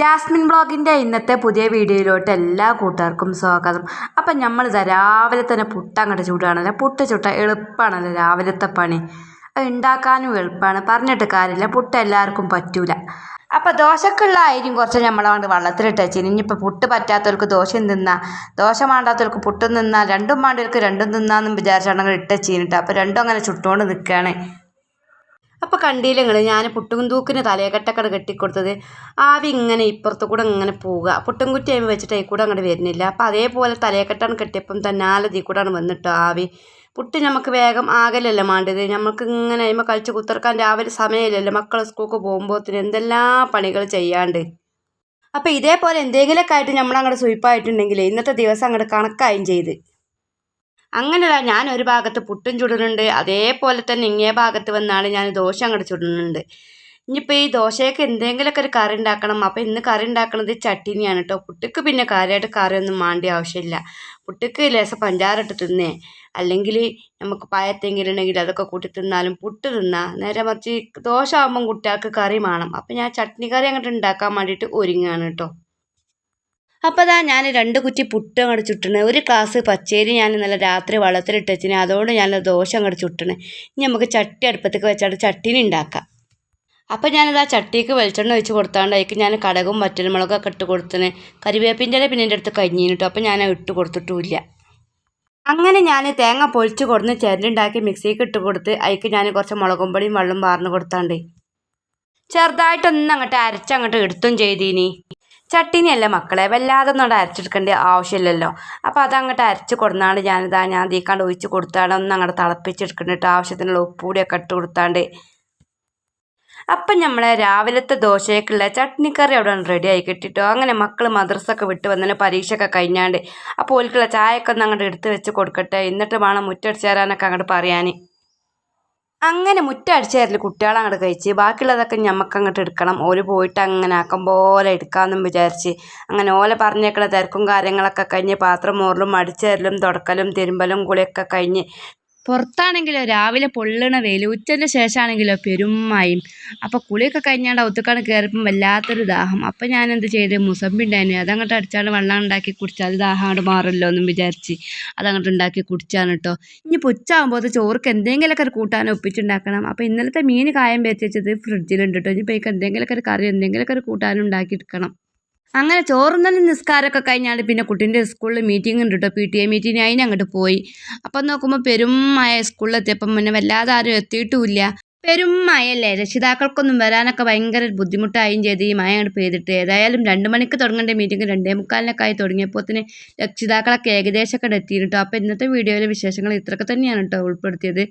Jasmine ബ്ലോഗിന്റെ ഇന്നത്തെ പുതിയ വീഡിയോയിലോട്ട് എല്ലാ കൂട്ടുകാർക്കും സ്വാഗതം. അപ്പം നമ്മൾ ഇതാ രാവിലെ തന്നെ പുട്ട് അങ്ങോട്ട് ചൂടുകയാണല്ലോ. പുട്ട് ചുട്ട എളുപ്പമാണല്ലോ രാവിലത്തെ പണി. ഉണ്ടാക്കാനും എളുപ്പമാണ്. പറഞ്ഞിട്ട് കാര്യമില്ല. പുട്ട് എല്ലാവർക്കും പറ്റൂല. അപ്പോൾ ദോശക്കുള്ള അരിയും കുറച്ച് നമ്മളവിടെ വെള്ളത്തിലിട്ട് വെച്ചിന് ഇനിയിപ്പോൾ പുട്ട് പറ്റാത്തവർക്ക് ദോശയും തിന്നാം. ദോശ വേണ്ടാത്തവർക്ക് പുട്ടും തിന്നാം. രണ്ടും വേണ്ടവർക്ക് രണ്ടും തിന്നാമെന്നും വിചാരിച്ചാണെങ്കിൽ ഇട്ട് വെച്ചിട്ട് അപ്പോൾ രണ്ടും അങ്ങനെ ചുട്ടുകൊണ്ട് നിൽക്കുകയാണ്. അപ്പോൾ കണ്ടില്ല നിങ്ങൾ ഞാൻ പുട്ടും തൂക്കിന് തലയെക്കെട്ടൊക്കെ കെട്ടിക്കൊടുത്തത്. ആവി ഇങ്ങനെ ഇപ്പുറത്ത് കൂടെ ഇങ്ങനെ പോവുക. പുട്ടും കുറ്റി ആയി വെച്ചിട്ട് ഈ കൂടെ അങ്ങോട്ട് വരുന്നില്ല. അപ്പോൾ അതേപോലെ തലയക്കെട്ടാണ് കെട്ടിയപ്പം തന്നാലെ തീ കൂടെ വന്നിട്ടോ ആവി. പുട്ട് നമുക്ക് വേഗം ആകലല്ല മാണ്ടത്? നമുക്ക് ഇങ്ങനെ അതിമ കളിച്ച് കുത്തിറക്കാൻ രാവിലെ സമയമില്ലല്ലോ. മക്കൾ സ്കൂൾക്ക് പോകുമ്പോഴത്തിന് എന്തെല്ലാം പണികൾ ചെയ്യാണ്ട്. അപ്പോൾ ഇതേപോലെ എന്തെങ്കിലുമൊക്കെ ആയിട്ട് നമ്മളങ്ങോട്ട് സ്വീപ്പായിട്ടുണ്ടെങ്കിൽ ഇന്നത്തെ ദിവസം അങ്ങോട്ട് കണക്കായും ചെയ്ത്. അങ്ങനെയല്ല ഞാൻ ഒരു ഭാഗത്ത് പുട്ടും ചുടുന്നുണ്ട് അതേപോലെ തന്നെ ഇങ്ങേ ഭാഗത്ത് വന്നാണ് ഞാൻ ദോശ അങ്ങോട്ട് ചുടുന്നുണ്ട്. ഇനിയിപ്പോൾ ഈ ദോശയൊക്കെ എന്തെങ്കിലുമൊക്കെ ഒരു കറി ഉണ്ടാക്കണം. അപ്പോൾ ഇന്ന് കറി ഉണ്ടാക്കുന്നത് ചട്ടിനിയാണ് കേട്ടോ പുട്ടിക്ക് പിന്നെ കാര്യമായിട്ട് കറിയൊന്നും മാണ്ടി ആവശ്യമില്ല. പുട്ടിക്ക് ലേശം പഞ്ചാരിട്ട് തിന്നേ. അല്ലെങ്കിൽ നമുക്ക് പായത്തെങ്കിലും ഉണ്ടെങ്കിൽ അതൊക്കെ കൂട്ടി തിന്നാലും പുട്ട് തിന്നാം. നേരെ മറിച്ച് ദോശ ആകുമ്പം കുട്ടികൾക്ക് കറി വേണം അപ്പോൾ ഞാൻ ചട്നി കറി അങ്ങോട്ട് ഉണ്ടാക്കാൻ വേണ്ടിയിട്ട് ഒരുങ്ങുകയാണ് കേട്ടോ അപ്പോൾ അതാ ഞാൻ രണ്ട് കുറ്റി പുട്ട് അങ്ങോട്ട് ചുട്ടണ്. ഒരു ക്ലാസ് പച്ചേരി ഞാൻ നല്ല രാത്രി വെള്ളത്തിലിട്ട് വെച്ചിന് അതുകൊണ്ട് ഞാൻ ദോശ അങ്ങോട്ട് ചുട്ടണ്. ഇനി നമുക്ക് ചട്ടി അടുപ്പത്തേക്ക് വെച്ചാൽ ചട്ടിനി ഉണ്ടാക്കാം അപ്പോൾ ഞാനത് ആ ചട്ടിക്ക് വെളിച്ചെണ്ണ ഒഴിച്ച് കൊടുത്താണ്ട് അതിക്ക് ഞാൻ കടകും വറ്റൽമുളകൊക്കെ ഇട്ട് കൊടുത്തിന് കരിവേപ്പിന്റെ ഇല പിന്നെ എന്റെ അടുത്ത് കിട്ടും അപ്പോൾ ഞാൻ ഇട്ട് കൊടുത്തിട്ടുമില്ല അങ്ങനെ ഞാൻ തേങ്ങ പൊളിച്ച് കൊടുന്ന് ചിരലുണ്ടാക്കി മിക്സിക്ക് ഇട്ട് കൊടുത്ത് അതിക്ക് ഞാൻ കുറച്ച് മുളകും പൊടിയും വെള്ളം പാർന്ന് കൊടുത്താണ്ട്. ചെറുതായിട്ടൊന്നും അങ്ങോട്ട് അരച്ചങ്ങോട്ട് എടുത്തും ചെയ്തീനി. ചട്ടിനിയല്ല മക്കളെ വല്ലാതെ ഒന്നും അരച്ചെടുക്കേണ്ട ആവശ്യമില്ലല്ലോ. അപ്പോൾ അതങ്ങോട്ട് അരച്ച് കൊടുന്നാണ്ട് ഞാനിതാ ഞാൻ തീക്കാണ്ട് ഒഴിച്ച് കൊടുത്താണ്ട് ഒന്ന് അങ്ങോട്ട് തിളപ്പിച്ചെടുക്കണ്ടിട്ട് ആവശ്യത്തിനുള്ള ഉപ്പൂടിയൊക്കെ ഇട്ട് കൊടുത്താണ്ട്. അപ്പം നമ്മളെ രാവിലത്തെ ദോശയ്ക്കുള്ള ചട്നിക്കറി അവിടെ റെഡി ആയി കിട്ടിട്ടോ. അങ്ങനെ മക്കൾ മദ്രസൊക്കെ വിട്ട് വന്നതിന് പരീക്ഷയൊക്കെ കഴിഞ്ഞാണ്ട്. അപ്പോൾ ഓൽക്കുള്ള ചായയൊക്കെ ഒന്ന് അങ്ങോട്ട് എടുത്ത് വെച്ച് കൊടുക്കട്ടെ. എന്നിട്ട് വേണം മുറ്റടിച്ചേരാനൊക്കെ അങ്ങോട്ട് പറയാൻ അങ്ങനെ മുറ്റടിച്ചായിരുന്നു കുട്ടികളെ അങ്ങോട്ട് കഴിച്ച്. ബാക്കിയുള്ളതൊക്കെ ഞമ്മക്ക് അങ്ങോട്ട് എടുക്കണം. ഓൽ പോയിട്ട് അങ്ങനെ ആക്കം പോലെ എടുക്കാമെന്നും വിചാരിച്ച് അങ്ങനെ ഓലെ പറഞ്ഞേക്കണ തിരക്കും കാര്യങ്ങളൊക്കെ കഴിഞ്ഞ് പാത്രം മോറലും അടിച്ചേരലും തുടക്കലും തിരുമ്പലും കുളിയൊക്കെ കഴിഞ്ഞ് പുറത്താണെങ്കിലോ രാവിലെ പൊള്ളണ വെയിൽ ഉച്ചന്റെ ശേഷമാണെങ്കിലോ പെരുമയും അപ്പോൾ കുളിയൊക്കെ കഴിഞ്ഞാണ്ട് ഒത്തുക്കാണ് കയറിയപ്പം വല്ലാത്തൊരു ദാഹം. അപ്പോൾ ഞാൻ എന്ത് ചെയ്ത്? മുസമ്പി ഉണ്ടായിരുന്നു അതങ്ങോട്ട് അടിച്ചാണ്ട് വെള്ളം ഉണ്ടാക്കി കുടിച്ചാൽ അത് ദാഹം അങ്ങോട്ട് മാറില്ലോ എന്നും വിചാരിച്ച് അതങ്ങോട്ട് ഉണ്ടാക്കി കുടിച്ചാണ് കേട്ടോ ഇനി പുച്ചാകുമ്പോൾ ചോർക്ക് എന്തെങ്കിലുമൊക്കെ ഒരു കൂട്ടാൻ ഒപ്പിച്ചുണ്ടാക്കണം. അപ്പോൾ ഇന്നലത്തെ മീൻ കായം വെച്ച് വെച്ചത് ഫ്രിഡ്ജിലുണ്ട് കേട്ടോ ഇനിയിപ്പോൾ എനിക്ക് എന്തെങ്കിലുമൊക്കെ ഒരു കറി എന്തെങ്കിലുമൊക്കെ ഒരു കൂട്ടാനും ഉണ്ടാക്കിയെടുക്കണം അങ്ങനെ ചോറുന്നതിന് നിസ്കാരമൊക്കെ കഴിഞ്ഞാൽ പിന്നെ കുട്ടീന്റെ സ്കൂളിൽ മീറ്റിംഗ് ഉണ്ട് കേട്ടോ പി ടി എ മീറ്റിംഗ് അതിന് അങ്ങോട്ട് പോയി. അപ്പം നോക്കുമ്പോൾ പെരുമായ സ്കൂളിലെത്തിയപ്പം പിന്നെ വല്ലാതെ ആരും എത്തിയിട്ടുമില്ല. പെരും മഴയല്ലേ രക്ഷിതാക്കൾക്കൊന്നും വരാനൊക്കെ ഭയങ്കര ബുദ്ധിമുട്ടായും ചെയ്ത് ഈ മഴ അങ്ങോട്ട് പെയ്തിട്ട്. ഏതായാലും രണ്ട് മണിക്ക് തുടങ്ങേണ്ട മീറ്റിംഗ് രണ്ടേ മുക്കാലിനൊക്കെ ആയി തുടങ്ങിയപ്പോൾ തന്നെ രക്ഷിതാക്കളൊക്കെ ഏകദേശമൊക്കെ എത്തിയിരുന്നു കേട്ടോ അപ്പോൾ ഇന്നത്തെ വീഡിയോയിലെ വിശേഷങ്ങൾ ഇത്രയൊക്കെ തന്നെയാണ് കേട്ടോ ഉൾപ്പെടുത്തിയത്.